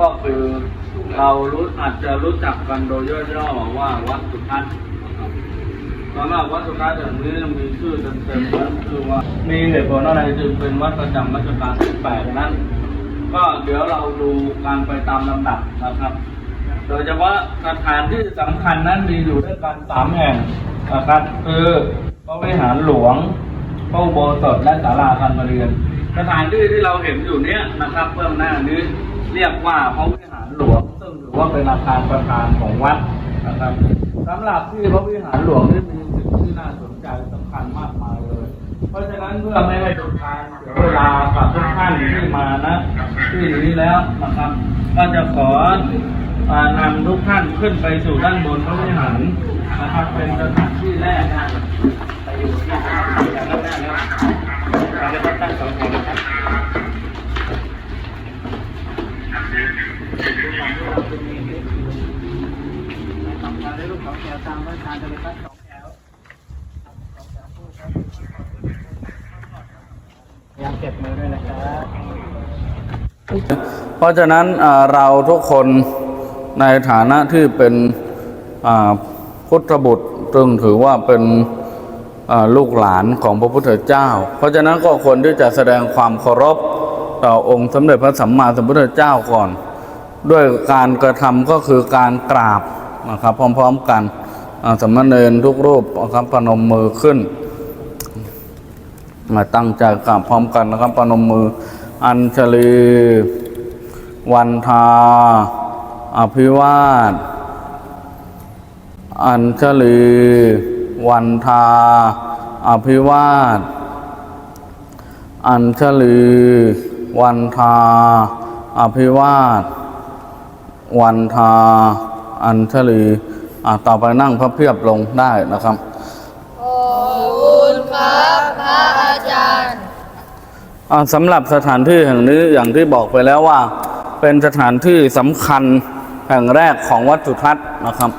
ก็คือเรารู้อาจจะรู้จักกันโดยย่อๆว่าวัดสุทัศน์สำหรับวัดสุทัศน์อย่างนี้มีชื่อเต็มๆแล้วคือว่ามีเหตุผลอะไรจึงเป็นวัดประจำรัชกาลที่แปดนั้น ก็เดี๋ยวเราดูการไปตามลำดับนะครับ โดยเฉพาะสถานที่สำคัญนั้นมีอยู่ด้วยกันสามแห่งนะครับคือพระวิหารหลวงพระอุโบสถและศาลาการประเรียน สถานที่ที่เราเห็นอยู่เนี้ยนะครับเบื้องหน้านี้ เรียกว่าพระวิหารหลวง ซึ่งถือว่าเป็นอาคารประธานของวัดนะครับสำหรับที่พระวิหารหลวงนี่มีสิ่งที่น่าสนใจสำคัญมากมายเลย เพราะฉะนั้นเพื่อไม่ให้เป็นการเสียเวลากับทุกท่านที่มานะที่นี้แล้วนะครับ ก็จะขออ่านำทุกท่านขึ้นไปสู่ด้านบนพระวิหารนะครับเป็นสถานที่แรกนะไปอยู่ที่ด้านหน้าแล้วเราจะตั้งสองแถวนะครับ มาได้ลูกสองแถวตามมาทานจะไปตั้งเก็บมือด้วยนะครับเพราะฉะนั้นเราทุกคนในฐานะที่เป็นพุทธบุตรจึงถือว่าเป็นลูกหลานของพระพุทธเจ้า เพราะฉะนั้นก็ควรที่จะแสดงความเคารพ ต่อองค์สมเด็จพระสัมมาสัมพุทธเจ้าก่อน ด้วยการกระทำก็คือการกราบนะครับ พร้อมๆกันสามเณรทุกรูปนะครับพนมมือขึ้น มาตั้งใจกราบพร้อมกันนะครับปนมมือ อัญชลี วันทา อภิวาท อัญชลี วันทา อภิวาท อัญชลี วันทา อภิวาท วันทา อัญชลีอะต่อไปนั่งพระเพียบลงได้นะครับขอบคุณครับพระอาจารย์อ่าสำหรับสถานที่แห่งนี้อย่างที่บอกไปแล้วว่า เป็นสถานที่สำคัญแห่งแรกของวัดสุทัศน์นะครับ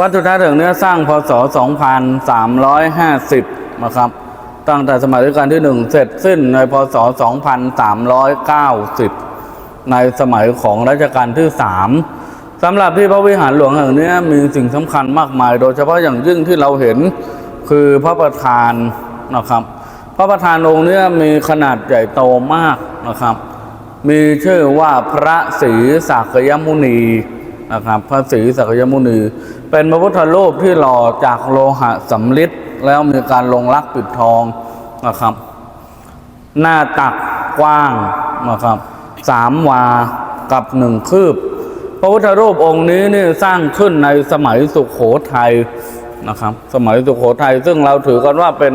วัดสุทัศน์แห่งนี้สร้างพศ 2350 นะครับ ตั้งแต่สมัยรัชกาลที่หนึ่งเสร็จสิ้นในพศ 2390 ในสมัยของรัชกาลที่สามสำหรับที่พระวิหารหลวงแห่งนี้มีสิ่งสำคัญมากมาย โดยเฉพาะอย่างยิ่งที่เราเห็นคือพระประธานนะครับ พระประธานองค์นี้มีขนาดใหญ่โตมากนะครับ มีชื่อว่าพระศรีสักยมุนีนะครับ พระศรีสักยมุนี เป็นพระพุทธรูปที่หล่อจากโลหะสำริด แล้วมีการลงลักปิดทองนะครับ หน้าตักกว้างนะครับสามวากับหนึ่งคืบ พระพุทธรูปองค์นี้นี่สร้างขึ้นในสมัยสุขโขทัยนะครับ สมัยสุขโขทัยซึ่งเราถือกันว่าเป็น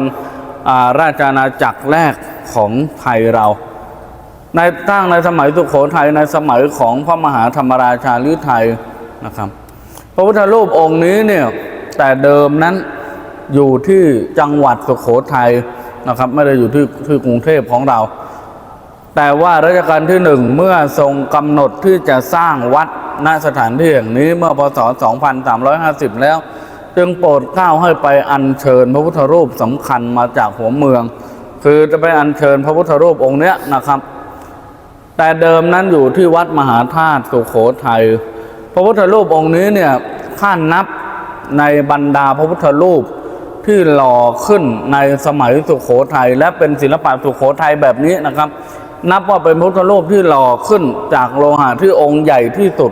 าราชอาณาจักรแรกของไทยเรา ในตั้งในสมัยสุขโขทัยในสมัยของพระมหาธรรมราชาลิไทยนะครับ พระพุทธรูปองค์นี้เนี่ยแต่เดิมนั้น อยู่ที่จังหวัดสุโขทัยนะครับ ไม่ได้อยู่ที่ที่กรุงเทพของเรา แต่ว่ารัชกาลที่หนึ่งเมื่อทรงกำหนดที่จะสร้างวัดณสถานที่แห่งนี้เมื่อพศ 2350 แล้ว จึงโปรดเกล้าให้ไปอัญเชิญพระพุทธรูปสำคัญมาจากหัวเมือง คือจะไปอัญเชิญพระพุทธรูปองค์เนี้ยนะครับ แต่เดิมนั้นอยู่ที่วัดมหาธาตุสุโขทัยพระพุทธรูปองค์นี้เนี่ยข้านนับในบรรดาพระพุทธรูป ที่หล่อขึ้นในสมัยสุโขทัยและเป็นศิลปะสุโขทัยแบบนี้นะครับ นับว่าเป็นพุทธรูปที่หล่อขึ้นจากโลหะที่องค์ใหญ่ที่สุด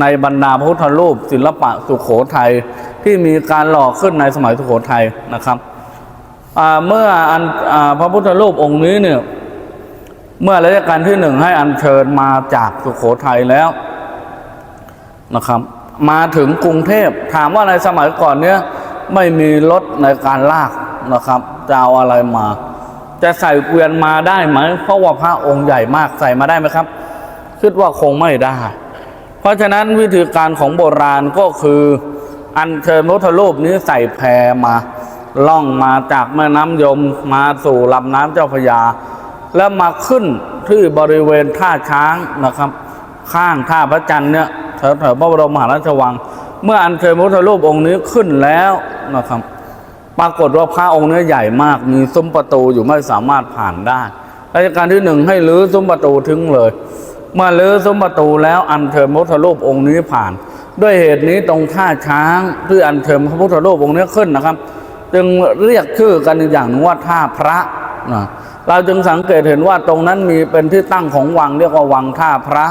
ในบรรดาพุทธรูป ศิลปะสุโขทัยที่มีการหล่อขึ้นในสมัยสุโขทัยนะครับเมื่ออันพระพุทธรูปองค์นี้เนี่ยเมื่อรัชกาลที่หนึ่งให้อัญเชิญมาจากสุโขทัยแล้วนะครับ มาถึงกรุงเทพถามว่าในสมัยก่อนเนี้ย ไม่มีรถในการลากนะครับจะเอาอะไรมา จะใส่เกวียนมาได้ไหมเพราะว่าพระองค์ใหญ่มากใส่มาได้ไหมครับ คิดว่าคงไม่ได้ เพราะฉะนั้นวิธีการของโบราณก็คืออัญเชิญพระพุทธรูปนี้ใส่แพมาล่องมาจากแม่น้ำยมมาสู่ลำน้ำเจ้าพระยา แล้วมาขึ้นที่บริเวณท่าช้างนะครับ ข้างท่าพระจันทร์เนี่ยแถวแถวพระบรมมหาราชวัง เมื่ออัญเชิญพระพุทธรูปองค์นี้ขึ้นแล้ว นะครับ ปรากฏว่าพระองค์เนี้ใหญ่มาก มีซุ้มประตูอยู่ไม่สามารถผ่านได้รัชกาลที่หนึ่งให้รื้อซุ้มประตูทิ้งเลย เมื่อลื้อซุ้มประตูแล้วอัญเชิญพระพุทธรูปองค์นี้ผ่าน ด้วยเหตุนี้ตรงท่าช้างที่อัญเชิญพระพุทธรูปองค์นี้ขึ้นนะครับ จึงเรียกชื่อกันอย่างหนึงว่าท่าพระนะเราจึงสังเกตเห็นว่าตรงนั้นมีเป็นที่ตั้งของวังเรียกว่าวังท่าพระ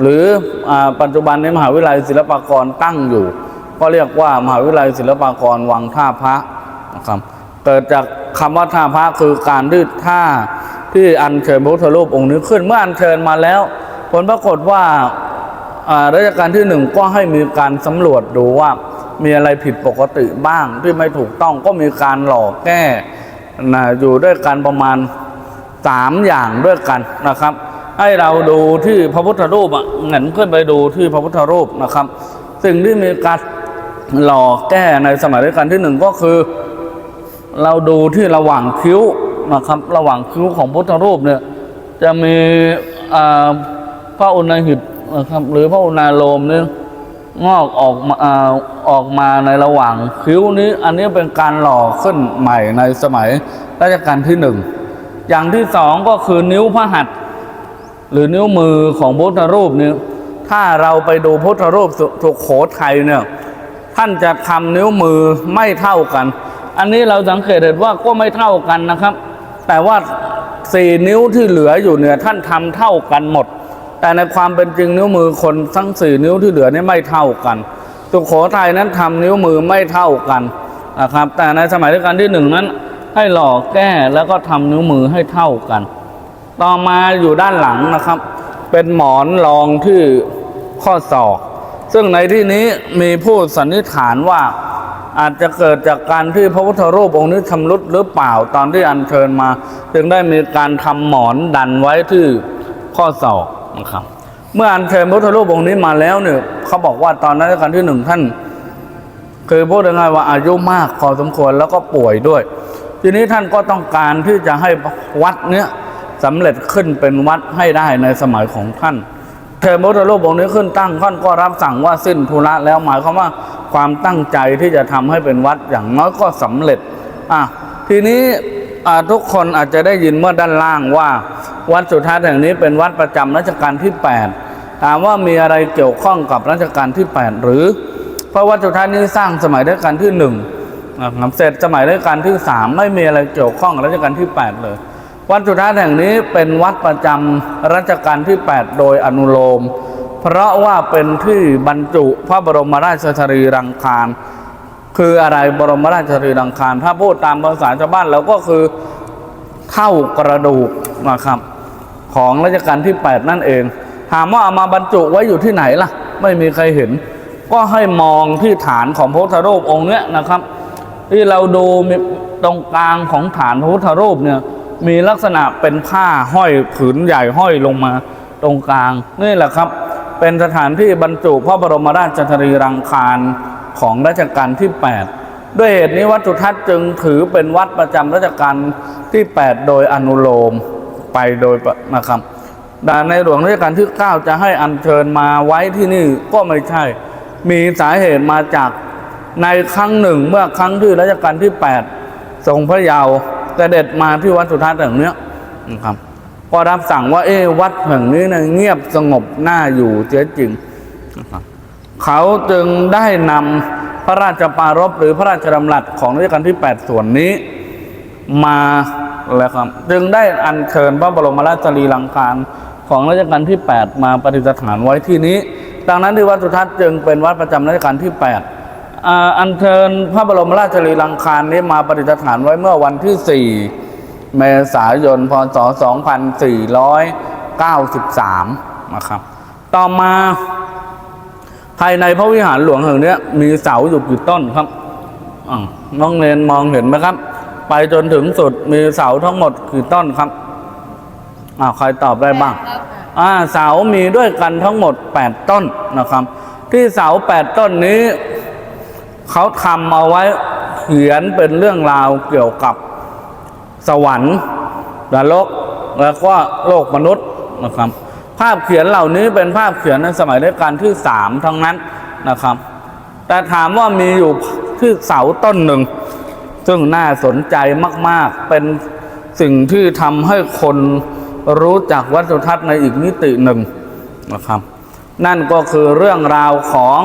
หรืออปัจจุบันในมหาวิทยาลัยศิลปากรตั้งอยู่ ก็เรียกว่ามหาวิทยาลัยศิลปากรวังท่าพระนะครับเกิดจากคำว่าท่าพระคือการดืดท่าที่อัญเชิญพระพุทธรูปองค์นี้ขึ้นเมื่ออัญเชิญมาแล้ว ผลปรากฏว่ารัชกาลที่หนึ่งก็ให้มีการสำรวจดูว่ามีอะไรผิดปกติบ้างที่ไม่ถูกต้องก็มีการหลอกแก้นะอยู่ด้วยกันประมาณสามอย่างด้วยกันนะครับ ให้เราดูที่พระพุทธรูปอะเงินขึ้นไปดูที่พระพุทธรูปนะครับ สิ่งที่มีการ หล่อแก้ในสมัยรัชกาลที่หนึ่งก็คือ เราดูที่ระหว่างคิ้วนะครับ ระหว่างคิ้วของพุทธรูปเนี่ยจะมีพระอุณหิตนะครับหรือพระอุณาโลมเนี่ยงอกออกมาออกมาในระหว่างคิ้วนี้ อันนี้เป็นการหล่อขึ้นใหม่ในสมัยรัชกาลที่หนึ่งอย่างที่สองก็คือนิ้วพระหัตถ์หรือนิ้วมือของพุทธรูปเนี่ยถ้าเราไปดูพุทธรูปสุโขทัยเนี่ย ท่านจะทำนิ้วมือไม่เท่ากัน อันนี้เราสังเกตเห็นว่าก็ไม่เท่ากันนะครับ แต่ว่าสี่นิ้วที่เหลืออยู่เนี่ยท่านทำเท่ากันหมด แต่ในความเป็นจริงนิ้วมือคนทั้งสี่นิ้วที่เหลือนี่ไม่เท่ากันสุโขทัยนั้นทำนิ้วมือไม่เท่ากันนะครับ แต่ในสมัยรัชกาลที่หนึ่งนั้น ให้หล่อแก้แล้วก็ทำนิ้วมือให้เท่ากัน ต่อมาอยู่ด้านหลังนะครับ เป็นหมอนรองที่ข้อศอก ซึ่งในที่นี้มีผู้สันนิษฐานว่าอาจจะเกิดจากการที่พระพุทธรูปองค์นี้ชำรุดหรือเปล่าตอนที่อัญเชิญมา จึงได้มีการทำหมอนดันไว้ที่ข้อศอกนะครับ เมื่ออัญเชิญพระพุทธรูปองค์นี้มาแล้วเนี่ยเขาบอกว่าตอนนั้นกาลที่หนึ่งท่านคือพูดง่ายๆว่าอายุมากพอสมควรแล้วก็ป่วยด้วย ทีนี้ท่านก็ต้องการที่จะให้วัดเนี้ยสำเร็จขึ้นเป็นวัดให้ได้ในสมัยของท่าน เทพพุทธรูปองค์นี้ขึ้นตั้งท่านก็รับสั่งว่าสิ้นธุระแล้วหมายความว่าความตั้งใจที่จะทำให้เป็นวัดอย่างน้อยก็สำเร็จอะทีนี้ทุกคนอาจจะได้ยินเมื่อด้านล่างว่า วัดสุทัศน์แห่งนี้เป็นวัดประจำรัชกาลที่ 8 ถามว่ามีอะไรเกี่ยวข้องกับรัชกาลที่ 8 หรือ เพราะวัดสุทัศน์นี้สร้างสมัยรัชกาลที่หนึ่งเสร็จสมัยรัชกาลที่สามไม่มีอะไรเกี่ยวข้องกับรัชกาลที่ 8 เลย วัดสุทัศน์แห่งนี้เป็นวัดประจำรัชกาลที่ 8 โดยอนุโลม เพราะว่าเป็นที่บรรจุพระบรมราชสรีรังคาร คืออะไรบรมราชสรีรังคาร ถ้าพูดตามภาษาชาวบ้านเราก็คือเท่ากระดูกนะครับ ของรัชกาลที่ 8 นั่นเอง ถามว่าเอามาบรรจุไว้อยู่ที่ไหนล่ะ ไม่มีใครเห็น ก็ให้มองที่ฐานของพระพุทธรูปองค์เนี้ยนะครับ ที่เราดูตรงกลางของฐานพระพุทธรูปเนี่ย มีลักษณะเป็นผ้าห้อยผืนใหญ่ห้อยลงมาตรงกลาง นี่แหละครับ เป็นสถานที่บรรจุพระบรมราชสรีรังคารของรัชกาลที่ 8 ด้วยเหตุนี้วัดสุทัศน์จึงถือเป็นวัดประจำรัชกาลที่ 8 โดยอนุโลมไปโดยนะครับแต่ในหลวงรัชกาลที่ 9 จะให้อัญเชิญมาไว้ที่นี่ก็ไม่ใช่ มีสาเหตุมาจากในครั้งหนึ่งเมื่อครั้งที่รัชกาลที่ 8 ทรงพระเยาว์ สด็จมาที่วัดสุทัศน์แห่งเนี้ยนะครับ ก็รับสั่งว่า เอ๊วัดแห่งนี้นะเงียบสงบน่าอยู่เสียจริงนะครับเขาจึงได้นำพระราชปรารภหรือพระราชดำรัสของรัชกาลที่ 8 ส่วนนี้มาแล้วครับจึงได้อัญเชิญพระบรมราชสรีรังคารของรัชกาลที่ 8 มาประดิษฐานไว้ที่นี้ ดังนั้นที่วัดสุทัศน์จึงเป็นวัดประจำรัชกาลที่ 8 อัญเชิญพระบรมราชสรีรังคารนี้มาประดิษฐานไว้เมื่อวันที่ 4 เมษายน พศ 2493 นะครับ ต่อมาภายในพระวิหารหลวงแห่งเนี้ยมีเสาอยู่กี่ต้นครับน้องเนนมองเห็นไหมครับ ไปจนถึงสุดมีเสาทั้งหมดกี่ต้นครับอ้าวใครตอบได้บ้างอ่าเสามีด้วยกันทั้งหมด 8 ต้นนะครับ ที่เสา 8 ต้นนี้ เขาทำเอาไว้เขียนเป็นเรื่องราวเกี่ยวกับสวรรค์นรกแล้วก็โลกมนุษย์นะครับ ภาพเขียนเหล่านี้เป็นภาพเขียนในสมัยรัชกาลที่สามทั้งนั้นนะครับ แต่ถามว่ามีอยู่ที่เสาต้นหนึ่ง ซึ่งน่าสนใจมาก ๆ เป็นสิ่งที่ทำให้คนรู้จักวัตถุทัศน์ในอีกมิติหนึ่งนะครับ นั่นก็คือเรื่องราวของ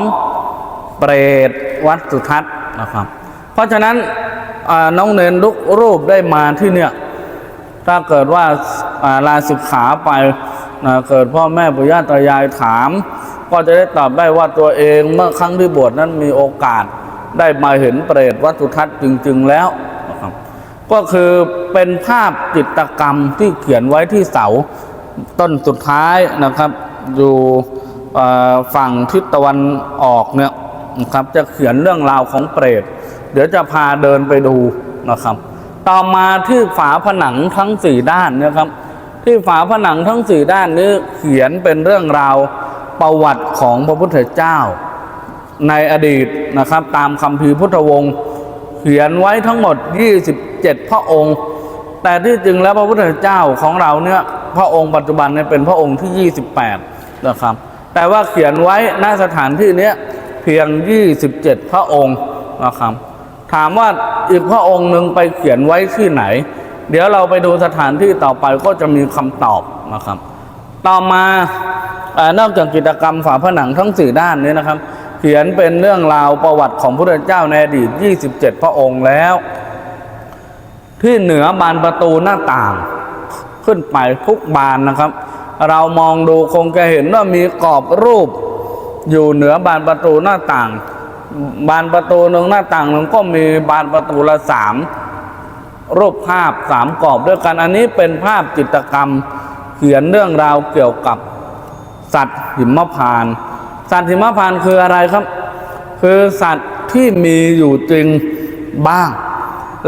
เปรต วัตถุทัศน์นะครับ เพราะฉะนั้นน้องเนนทุกรูปได้มาที่เนี่ยถ้าเกิดว่าลาศึกขาไปนะเกิดพ่อแม่ปู่ย่าตายายถาม ก็จะได้ตอบได้ว่าตัวเองเมื่อครั้งที่บวชนั้นมีโอกาสได้มาเห็นเปรตวัตถุทัศน์จริง ๆ แล้วนะครับก็คือเป็นภาพจิตกรรมที่เขียนไว้ที่เสาต้นสุดท้ายนะครับ อยู่ฝั่งทิศตะวันออกเนี่ย นะครับ จะเขียนเรื่องราวของเปรต เดี๋ยวจะพาเดินไปดูนะครับ ต่อมาที่ฝาผนังทั้งสี่ด้านนะครับ ที่ฝาผนังทั้งสี่ด้านนี้เขียนเป็นเรื่องราวประวัติของพระพุทธเจ้า ในอดีตนะครับ ตามคำพีพุทธวงศ์เขียนไว้ทั้งหมด 27 พระองค์ แต่ที่จริงแล้วพระพุทธเจ้าของเราเนี่ยพระองค์ปัจจุบันเนี่ยเป็นพระองค์ที่ 28 นะครับ แต่ว่าเขียนไว้ณสถานที่เนี้ย พียง 27 พระองค์นะครับ ถามว่าอีกพระองค์หนึ่งไปเขียนไว้ที่ไหน เดี๋ยวเราไปดูสถานที่ต่อไปก็จะมีคำตอบนะครับ ต่อมาอนอกจากกิจกรรมฝาผนังทั้งสี่ด้านนี้นะครับ เขียนเป็นเรื่องราวประวัติของพระเจ้าในอดีต 27 พระองค์แล้ว ที่เหนือบานประตูหน้าต่าง ขึ้นไปทุกบานนะครับ เรามองดูคงจะเห็นว่ามีกรอบรูป อยู่เหนือบานประตูหน้าต่าง บานประตูหนึ่งหน้าต่างหนึ่งก็มีบานประตูละสามรูปภาพสามกรอบด้วยกันอันนี้เป็นภาพจิตรกรรมเขียนเรื่องราวเกี่ยวกับสัตว์หิมพานต์สัตว์หิมพานต์คืออะไรครับ คือสัตว์ที่มีอยู่จริงบ้าง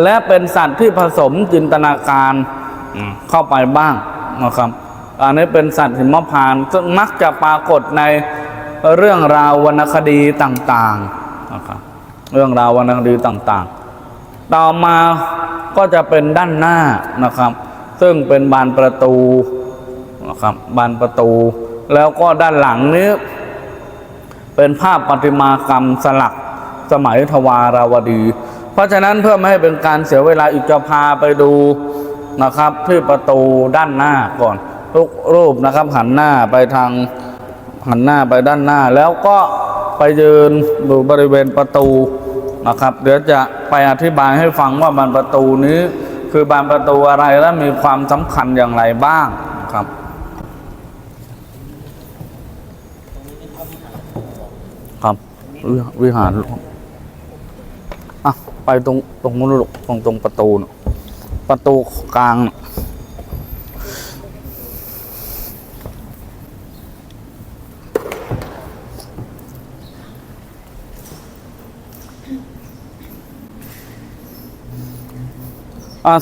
และเป็นสัตว์ที่ผสมจินตนาการเข้าไปบ้างนะครับ อันนี้เป็นสัตว์หิมพานต์ซึ่งมักจะปรากฏใน เรื่องราววรรณคดีต่างๆนะครับเรื่องราววรรณคดีต่างๆ ต่อมาก็จะเป็นด้านหน้านะครับ ซึ่งเป็นบานประตูนะครับบานประตู แล้วก็ด้านหลังนี้เป็นภาพประติมากรรมสลักสมัยทวาราวดี เพราะฉะนั้นเพื่อไม่ให้เป็นการเสียเวลาอีกจะพาไปดูนะครับที่ประตูด้านหน้าก่อน ทุกรูปนะครับหันหน้าไปทาง หันหน้าไปด้านหน้าแล้วก็ไปยืนดูบริเวณประตูนะครับ เดี๋ยวจะไปอธิบายให้ฟังว่าบานประตูนี้ คือบานประตูอะไรและมีความสำคัญอย่างไรบ้างนะครับครับวิหารอะไปตรงตรงนู้นลูกตรงตรงประตู ประตูกลางน่ะอะ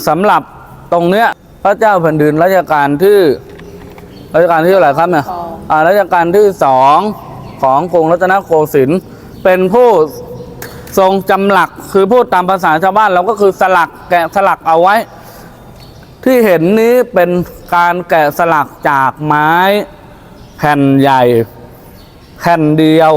สำหรับตรงเนี้ย พระเจ้าแผ่นดินรัชกาลที่รัชกาลที่เท่าไหร่ครับเนี่ยสองอ่ารัชกาลที่สองของกรุงรัตนโกสินทร์เป็นผู้ทรงจำหลักคือพูดตามภาษาชาวบ้านเราก็คือสลักแกะสลักเอาไว้ ที่เห็นนี้เป็นการแกะสลักจากไม้แผ่นใหญ่ แผ่นเดียว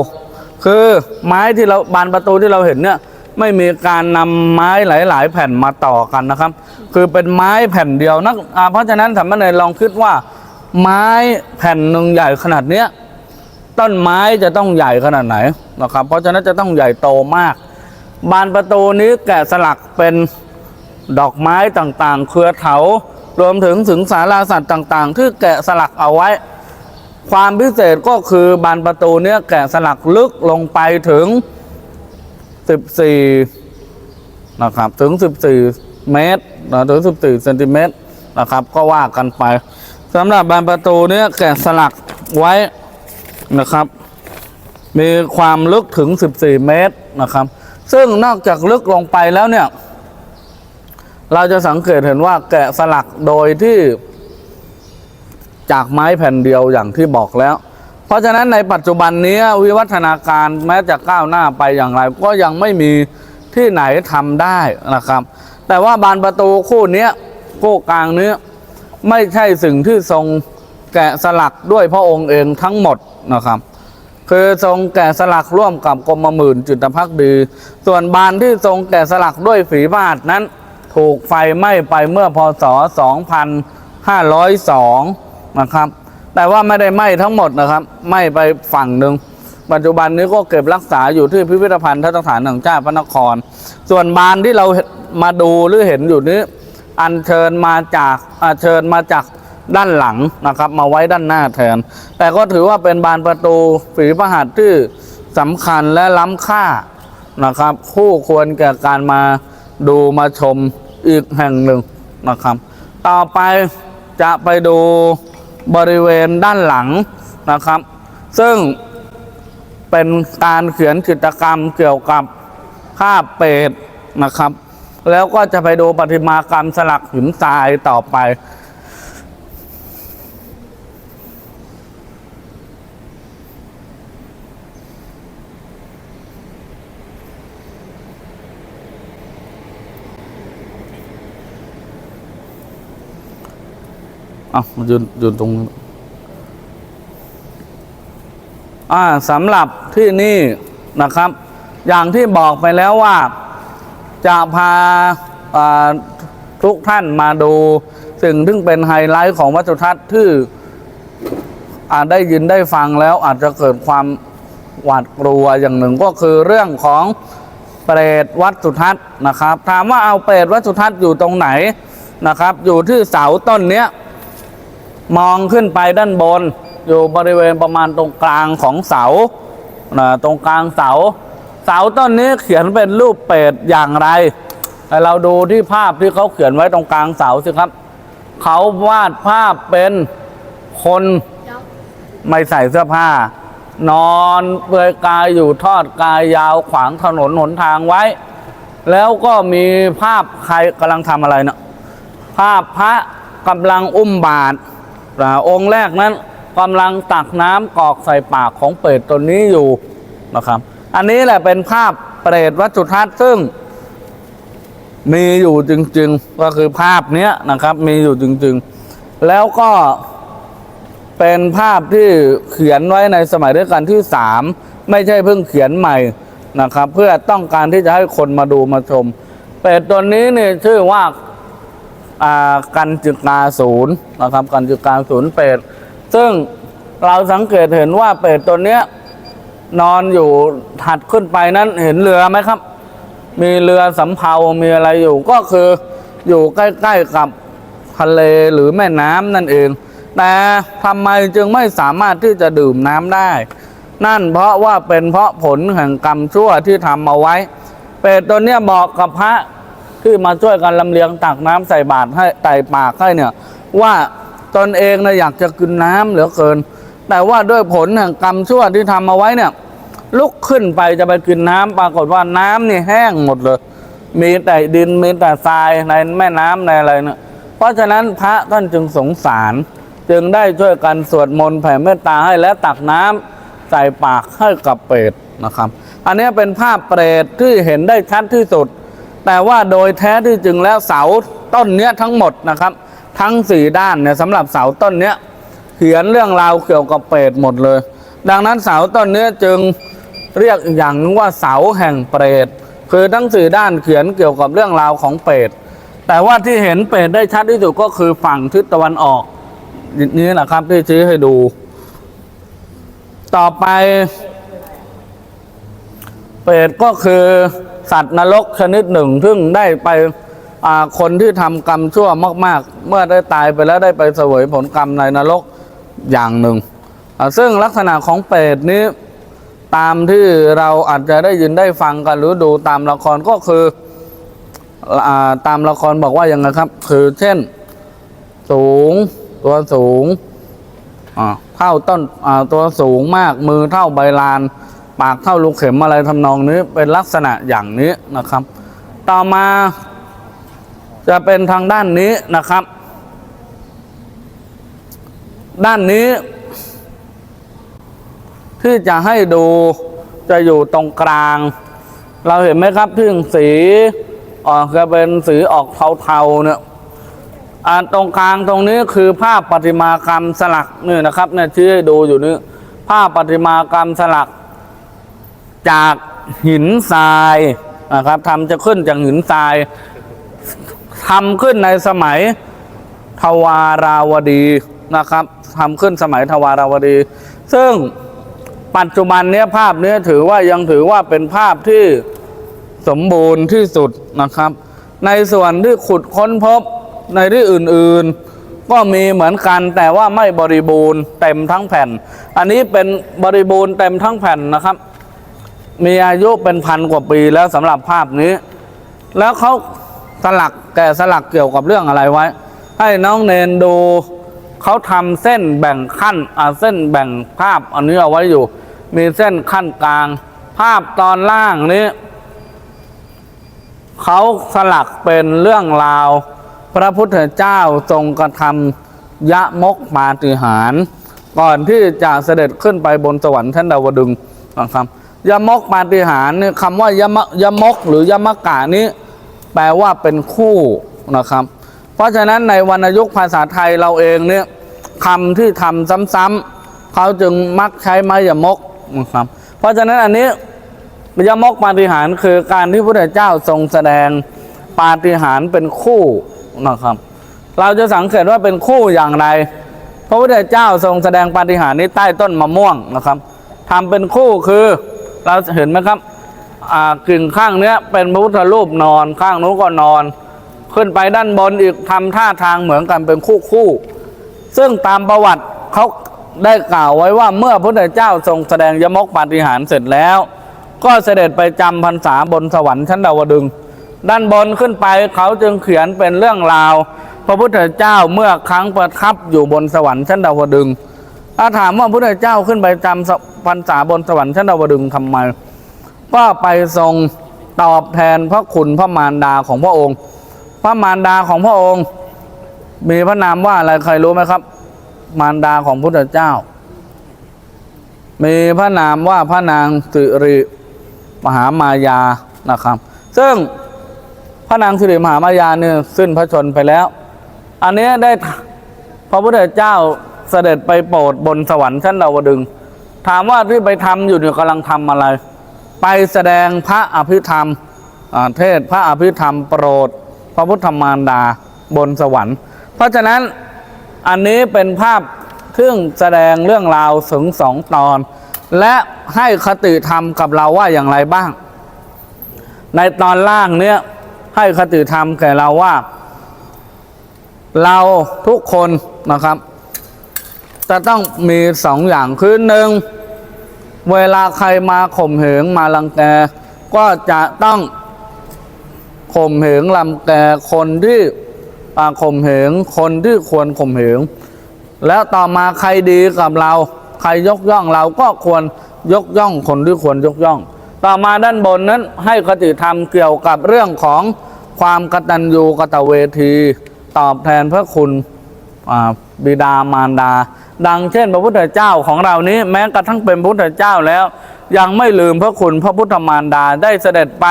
คือไม้ที่เราบานประตูที่เราเห็นเนี่ยไม่มีการนำไม้หลาย ๆ แผ่นมาต่อกันนะครับ คือเป็นไม้แผ่นเดียวนักเพราะฉะนั้นสามเณรลองคิดว่า ไม้แผ่นหนึ่งใหญ่ขนาดเนี้ยต้นไม้จะต้องใหญ่ขนาดไหนนะครับ เพราะฉะนั้นจะต้องใหญ่โตมาก บานประตูนี้แกะสลักเป็นดอกไม้ต่างๆ เครือเถารวมถึงถึงสาราสัตว์ต่าง ๆ ที่แกะสลักเอาไว้ ความพิเศษก็คือบานประตูเนี้ยแกะสลักลึกลงไปถึง 14 นะครับ ถึง 14 เมตรนะถึง 14เซนติเมตรนะครับ ก็ว่ากันไปสำหรับบานประตูเนี้ยแกะสลักไว้นะครับ มีความลึกถึง 14 เมตรนะครับ ซึ่งนอกจากลึกลงไปแล้วเนี่ย เราจะสังเกตเห็นว่าแกะสลักโดยที่ จากไม้แผ่นเดียวอย่างที่บอกแล้ว เพราะฉะนั้นในปัจจุบันนี้วิวัฒนาการแม้จะก้าวหน้าไปอย่างไร ก็ยังไม่มีที่ไหนทำได้นะครับ แต่ว่าบานประตูคู่เนี้ยคู่กลางเนี้ยไม่ใช่สิ่งที่ทรงแกะสลักด้วยพระองค์เองทั้งหมดนะครับคือทรงแกะสลักร่วมกับกรมหมื่นจุตพักดี ส่วนบานที่ทรงแกะสลักด้วยฝีพระหัตถ์นั้น ถูกไฟไหม้ไปเมื่อพศ502 นะครับ แต่ว่าไม่ได้ไหม้ทั้งหมดนะครับไหม้ไปฝั่งหนึ่งปัจจุบันนี้ก็เก็บรักษาอยู่ที่พิพิธภัณฑ์ทัศฐานแห่งชาติพระนคร ส่วนบานที่เรามาดูหรือเห็นอยู่นี้ อัญเชิญมาจากอัญเชิญมาจากด้านหลังนะครับ มาไว้ด้านหน้าแทน แต่ก็ถือว่าเป็นบานประตูฝีพระหัตถ์ที่สำคัญและล้ำค่านะครับ คู่ควรแก่การมาดูมาชมอีกแห่งหนึ่งนะครับ ต่อไปจะไปดู บริเวณด้านหลังนะครับ ซึ่งเป็นการเขียนกิจกรรมเกี่ยวกับภาพเปรตนะครับ แล้วก็จะไปดูปฏิมากรรมสลักหินทรายต่อไป เอามายืนยืนตรงอ่าสำหรับที่นี่นะครับ อย่างที่บอกไปแล้วว่า จะพาทุกท่านมาดู สิ่งที่เป็นไฮไลท์ของวัตถุทัศน์ที่อาจได้ยินได้ฟังแล้วอาจจะเกิดความหวาดกลัวอย่างหนึ่งก็คือเรื่องของเปรตวัดสุทัศน์นะครับ ถามว่าเอาเปรตวัดสุทัศน์อยู่ตรงไหนนะครับ อยู่ที่เสาต้นเนี้ย มองขึ้นไปด้านบน อยู่บริเวณประมาณตรงกลางของเสานะตรงกลางเสา เสาต้นนี้เขียนเป็นรูปเป็ดอย่างไรให้เราดูที่ภาพที่เขาเขียนไว้ตรงกลางเสาสิครับเขาวาดภาพเป็นคนไม่ใส่เสื้อผ้า นอนเปลือยกายอยู่ทอดกายยาวขวางถนนหนทางไว้ แล้วก็มีภาพใครกำลังทำอะไรเนะภาพพระกำลังอุ้มบาตร อ่าองค์แรกนั้นกำลังตักน้ำกอกใส่ปากของเปรตตัวนี้อยู่นะครับ อันนี้แหละเป็นภาพเปรตวัตถุทัศน์ซึ่ง มีอยู่จริง ๆ ก็คือภาพเนี้ยนะครับ มีอยู่จริง ๆ แล้วก็เป็นภาพที่เขียนไว้ในสมัยรัชกาลที่สามไม่ใช่เพิ่งเขียนใหม่นะครับ เพื่อต้องการที่จะให้คนมาดูมาชม เป็ดตัวนี้เนี่ยชื่อว่า กันจึกาศูนย์นะครับกันจึกาศูนย์เป็ดซึ่งเราสังเกตเห็นว่าเป็ดตัวเนี้ยนอนอยู่ถัดขึ้นไปนั้นเห็นเรือไหมครับ มีเรือสำเภา มีอะไรอยู่ก็คืออยู่ใกล้ๆกับทะเลหรือแม่น้ำนั่นเอง แต่ทำไมจึงไม่สามารถที่จะดื่มน้ำได้ นั่นเพราะว่าเป็นเพราะผลแห่งกรรมชั่วที่ทำเอาไว้ เป็ดตัวเนี้ยบอกกับพระ ที่มาช่วยกันลำเลียงตักน้ำใส่บาตรให้ไต่ปากให้เนี่ย ว่าตนเองนะอยากจะกินน้ำเหลือเกิน แต่ว่าด้วยผลแห่งกรรมชั่วที่ทำเอาไว้เนี่ย ลุกขึ้นไปจะไปกินน้ำปรากฏว่าน้ำนี่แห้งหมดเลย มีแต่ดินมีแต่ทรายในแม่น้ำในอะไรเนี่ยเพราะฉะนั้นพระท่านจึงสงสาร จึงได้ช่วยกันสวดมนต์แผ่เมตตาให้และตักน้ำใส่ปากให้กับเปรตนะครับ อันนี้เป็นภาพเปรตที่เห็นได้ชัดที่สุด แต่ว่าโดยแท้ที่จริงแล้วเสาต้นเนี้ยทั้งหมดนะครับ ทั้งสี่ด้านเนี่ยสำหรับเสาต้นเนี้ยเขียนเรื่องราวเกี่ยวกับเปรตหมดเลย ดังนั้นเสาต้นเนี้ยจึงเรียกอีกอย่างหนึงว่าเสาแห่งเปรตคือทั้งสี่ด้านเขียนเกี่ยวกับเรื่องราวของเปรตแต่ว่าที่เห็นเปรตได้ชัดที่สุดก็คือฝั่งทิศตะวันออกนี่แหละครับที่ชี้ให้ดู ต่อไป เปรตก็คือ สัตว์นรกชนิดหนึ่ง ซึ่งได้ไปคนที่ทำกรรมชั่วมาก ๆ เมื่อได้ตายไปแล้วได้ไปเสวยผลกรรมในนรกอย่างหนึ่ง ซึ่งลักษณะของเปรตนี้ตามที่เราอาจจะได้ยินได้ฟังกันหรือดูตามละครก็คืออตามละครบอกว่าอย่างไงครับ คือเช่น สูงตัวสูงเท่าต้นตัวสูงมากมือเท่าใบลาน ปากเท่าลูกเข็มอะไรทำนองนี้เป็นลักษณะอย่างนี้นะครับ ต่อมาจะเป็นทางด้านนี้นะครับ ด้านนี้ ที่จะให้ดูจะอยู่ตรงกลาง เราเห็นไหมครับที่สีออกจะเป็นสีออกเทาๆเนี่ยอ่าตรงกลางตรงนี้คือภาพประติมากรรมสลักนี่นะครับเนี่ยที่ให้ดูอยู่นี้ภาพประติมากรรมสลัก จากหินทรายนะครับทำจะขึ้นจากหินทรายทำขึ้นในสมัยทวาราวดีนะครับทำขึ้นสมัยทวาราวดี ซึ่งปัจจุบันเนี้ยภาพเนี้ยถือว่ายังถือว่าเป็นภาพที่สมบูรณ์ที่สุดนะครับ ในส่วนที่ขุดค้นพบในที่อื่นๆ ก็มีเหมือนกันแต่ว่าไม่บริบูรณ์เต็มทั้งแผ่น อันนี้เป็นบริบูรณ์เต็มทั้งแผ่นนะครับ มีอายุเป็นพันกว่าปีแล้วสำหรับภาพนี้ แล้วเขาสลักแกสลักเกี่ยวกับเรื่องอะไรไว้ ให้น้องเนนดูเขาทำเส้นแบ่งขั้นเส้นแบ่งภาพอันนี้เอาไว้อยู่ มีเส้นขั้นกลาง ภาพตอนล่างนี้เขาสลักเป็นเรื่องราว พระพุทธเจ้าทรงกระทำยะมกมาฏิหาร ก่อนที่จะเสด็จขึ้นไปบนสวรรค์ชั้นดาวดึงนะครับ ยมกมาฏิหารเนี่ยคำว่ายมยมกหรือยมกะนี้ แปลว่าเป็นคู่นะครับ เพราะฉะนั้นในวรรณยุกต์ภาษาไทยเราเองเนี่ยคำที่ทำซ้ำๆเขาจึงมักใช้ไม้ยมกนะครับ เพราะฉะนั้นอันนี้ยมกปาฏิหาริคือการที่พระเจ้าทรงแสดงปาฏิหาริเป็นคู่นะครับ เราจะสังเกตว่าเป็นคู่อย่างไรพระพุทธเจ้าทรงแสดงปาฏิหาริย์นี้ใต้ต้นมะม่วงนะครับทำเป็นคู่คือ เราเห็นไหมครับกึ่งข้างเนี้ยเป็นพระพุทธรูปนอนข้างนู้นก็นอน ขึ้นไปด้านบนอีกทำท่าทางเหมือนกันเป็นคู่คู่ซึ่งตามประวัติเขาได้กล่าวไว้ว่าเมื่อพระพุทธเจ้าทรงแสดงยมกปาฏิหาริย์เสร็จแล้ว ก็เสด็จไปจำพรรษาบนสวรรค์ชั้นดาวดึง ด้านบนขึ้นไปเขาจึงเขียนเป็นเรื่องราว พระพุทธเจ้าเมื่อครั้งประทับอยู่บนสวรรค์ชั้นดาวดึง ถ้าถามว่าพระพุทธเจ้าขึ้นไปจำพรรษาบนสวรรค์ชั้นดาวดึงทำไมก็ไปทรงตอบแทนพระคุณพระมารดาของพระองค์ พระมารดาของพระองค์ มีพระนามว่าอะไรใครรู้ไหมครับ มารดาของพระพุทธเจ้า มีพระนามว่าพระนางสิริมหามายานะครับ ซึ่งพระนางสิริมหามายาเนี่ยสิ้นพระชนไปแล้ว อันนี้ได้พระพุทธเจ้า เสด็จไปโปรดบนสวรรค์ชั้นดาวดึง ถามว่าที่ไปทำอยู่เนี่ยกำลังทำอะไร ไปแสดงพระอภิธรรมเทศพระอภิธรรมโปรด พระพุทธมารดาบนสวรรค์ เพราะฉะนั้นอันนี้เป็นภาพซึ่องแสดงเรื่องราวถึงสองตอน และให้คติธรรมกับเราว่าอย่างไรบ้าง ในตอนล่างเนี้ยให้คติธรรมแก่เราว่า เราทุกคนนะครับ จะต้องมีสองอย่างคือหนึ่งเวลาใครมาข่มเหงมาลังแก ก็จะต้องข่มเหงลำแกคนที่อ่าข่มเหงคนที่ควรข่มเหงแล้วต่อมาใครดีกับเรา ใครยกย่องเราก็ควรยกย่องคนที่ควรยกย่อง ต่อมาด้านบนนั้นให้คติธรรมเกี่ยวกับเรื่องของความกตัญญูกตเวที ตอบแทนพระคุณบิดามารดา ดังเช่น พระพุทธเจ้าของเรานี้แม้กระทั่งเป็นพระพุทธเจ้าแล้ว ยังไม่ลืมพระคุณพระพุทธมารดาได้เสด็จไป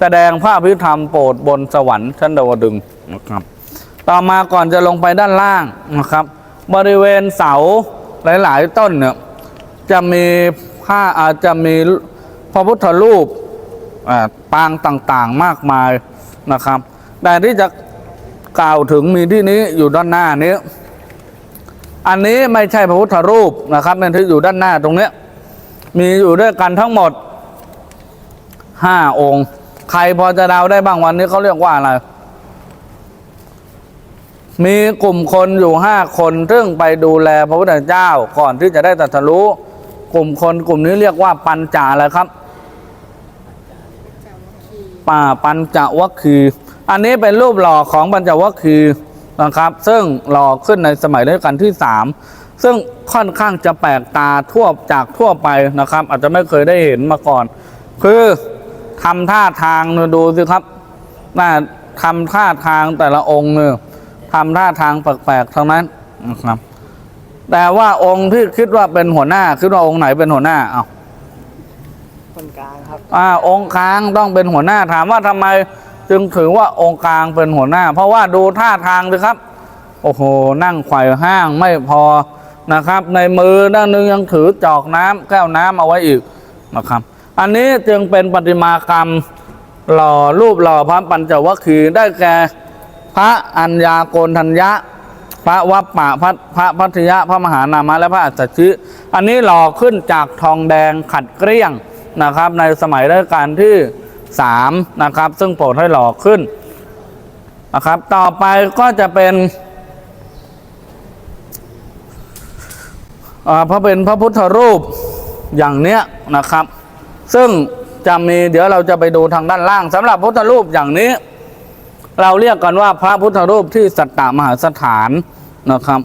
แสดงพระอภิธรรมโปรดบนสวรรค์ชั้นดาวดึงนะครับ ต่อมาก่อนจะลงไปด้านล่างนะครับ บริเวณเสาหลายๆ ต้นเนี่ยจะมีผ้าอาจจะมีพระพุทธรูปปางต่างๆมากมายนะครับ แต่ที่จะกล่าวถึงมีที่นี้อยู่ด้านหน้านี้ อันนี้ไม่ใช่พระพุทธรูปนะครับนั่นที่อยู่ด้านหน้าตรงเนี้ยมีอยู่ด้วยกันทั้งหมดห้าองค์ ใครพอจะเดาได้บ้างวันนี้เขาเรียกว่าอะไร มีกลุ่มคนอยู่ห้าคน ซึ่งไปดูแลพระพุทธเจ้าก่อนที่จะได้ตรัสรู้กลุ่มคนกลุ่มนี้เรียกว่าปัญจาอะไรครับป่าปัญจวัคคีย์อันนี้เป็นรูปหล่อของปัญจวัคคีย์ นะครับ ซึ่งหล่อขึ้นในสมัยรัชกาลที่สามซึ่งค่อนข้างจะแปลกตาทั่วจากทั่วไปนะครับ อาจจะไม่เคยได้เห็นมาก่อน คือทำท่าทางเนี่ยดูสิครับน่าทำท่าทางแต่ละองค์เนี่ยทำท่าทางแปลกๆทั้งนั้นนะครับแต่ว่าองค์ที่คิดว่าเป็นหัวหน้าคิดว่าองค์ไหนเป็นหัวหน้าเอาคนกลางครับอ่าองค์กลางต้องเป็นหัวหน้าถามว่าทำไม จึงถือว่าองค์กลางเป็นหัวหน้า เพราะว่าดูท่าทางสิครับ โอ้โห นั่งไขว่ห้างไม่พอนะครับ ในมือด้านหนึงยังถือจอกน้ำแก้วน้ำเอาไว้อีกนะครับ อันนี้จึงเป็นประติมากรรมหล่อรูปหล่อพระปัญจวัคคีย์ได้แก่พระอัญญาโกณทัญญะ พระวัปปะพระพระพัทยะพระมหานามะและพระอัสสชิอันนี้หล่อขึ้นจากทองแดงขัดเกลี้ยงนะครับ ในสมัยรัชกาลที่ สามนะครับ ซึ่งโปรดให้หล่อขึ้นนะครับ ต่อไปก็จะเป็นพระเป็นพระพุทธรูปอย่างเนี้ยนะครับ ซึ่งจะมีเดี๋ยวเราจะไปดูทางด้านล่างสำหรับพุทธรูปอย่างนี้ เราเรียกกันว่าพระพุทธรูปที่สัตตมหาสถานนะครับ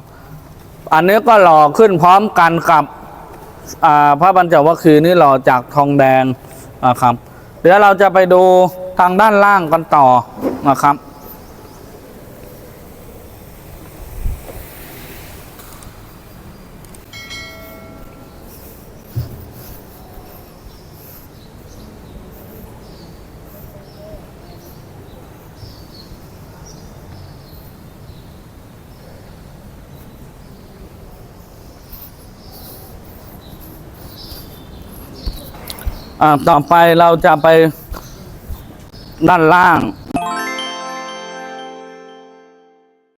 อันนี้ก็หล่อขึ้นพร้อมกันกับพระปัญจวัคคีนี่หล่อจากทองแดงนะครับ เดี๋ยวเราจะไปดูทางด้านล่างกันต่อนะครับ ต่อไปเราจะไปด้านล่าง